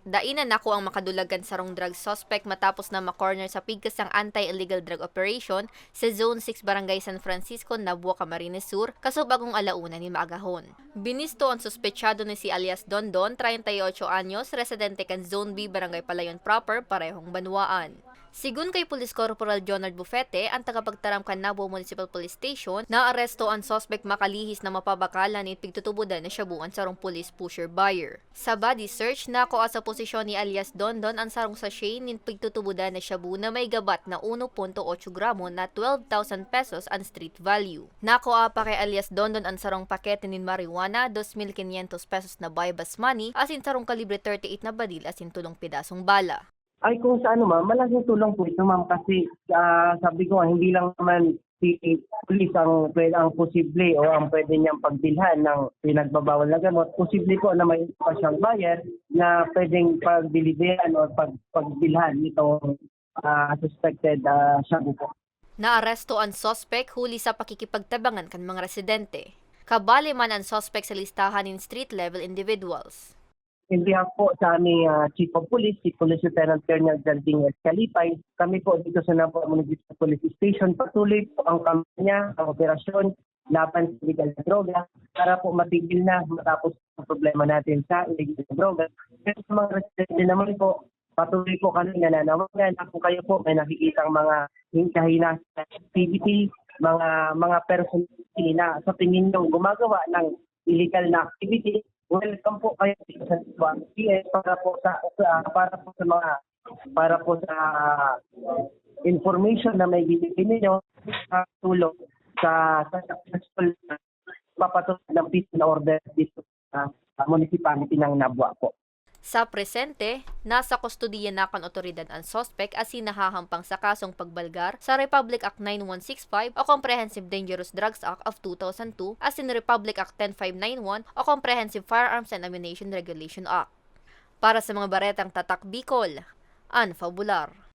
Dainan nako ang makadulagan sarong drug suspect matapos na makorner sa pigkasang anti-illegal drug operation sa Zone 6 Barangay San Francisco, Nabua, Camarines Sur, kasubagong alauna ni Maagahon. Binisto ang suspechado ni si alias Dondon, 38 anyos, residente kan Zone B, Barangay Palayon Proper, parehong banwaan. Sigun kay Police Corporal Jonard Bufete, ang tagapagtaram kan Nabo Municipal Police Station, naaresto ang suspect makalihis na mapabakalan ni pigtutubudan na siyabuan sarong police pusher buyer. Sa body search, nako sa posisyon ni alias Dondon ang sarong sachet nin pigtutubudan na shabu na may gabat na 1.8 gramo na 12,000 pesos ang street value. Nako pa kay alias Dondon ang sarong pakete nin marijuana, 2,500 pesos na buy-bus money, asin sarong kalibre 38 na badil asin tulong pidasong bala. Ay kung sa ano ma'am, malaking tulong po ito ma'am kasi ah, sabi ko hindi lang naman si police ang, ang posible o ang pwede niyang pagbilhan ng pinagbabawal na gamot. Posible po na may pa siyang buyer na pwedeng pagdeliveran o pag, pagbilhan nitong ah, suspected uh, shabu po. Naaresto ang suspect huli sa pakikipagtabangan kan mga residente. Kabali man ang suspect sa listahan in street-level individuals. In behalf po sa aming ah, Chief of Police, si Police Lieutenant Colonel Jarding Escalipay, kami po dito sa Napo Municipal Police Station, patuloy po ang kampanya, ang operasyon laban sa illegal na droga para po matigil na matapos ang problema natin sa illegal na droga. Pero sa mga residente naman po, patuloy po kami nananawagan. Na kung kayo po may nakikitang mga kahina activity, mga mga personality na sa tingin nyo gumagawa ng illegal na activity, welcome po kayo sa Tuan PS para po sa para po sa mga para po sa information na may bibigyan ninyo sa tulong sa sa successful papatupad ng peace order dito sa sa municipality ng Nabua po. Sa presente, nasa kustodiya na kan otoridad ang suspect as sinahahampang sa kasong pagbalgar sa Republic Act 9165 o Comprehensive Dangerous Drugs Act of 2002 as in Republic Act 10591 o Comprehensive Firearms and Ammunition Regulation Act. Para sa mga baretang tatak Bicol, Ann Fabular.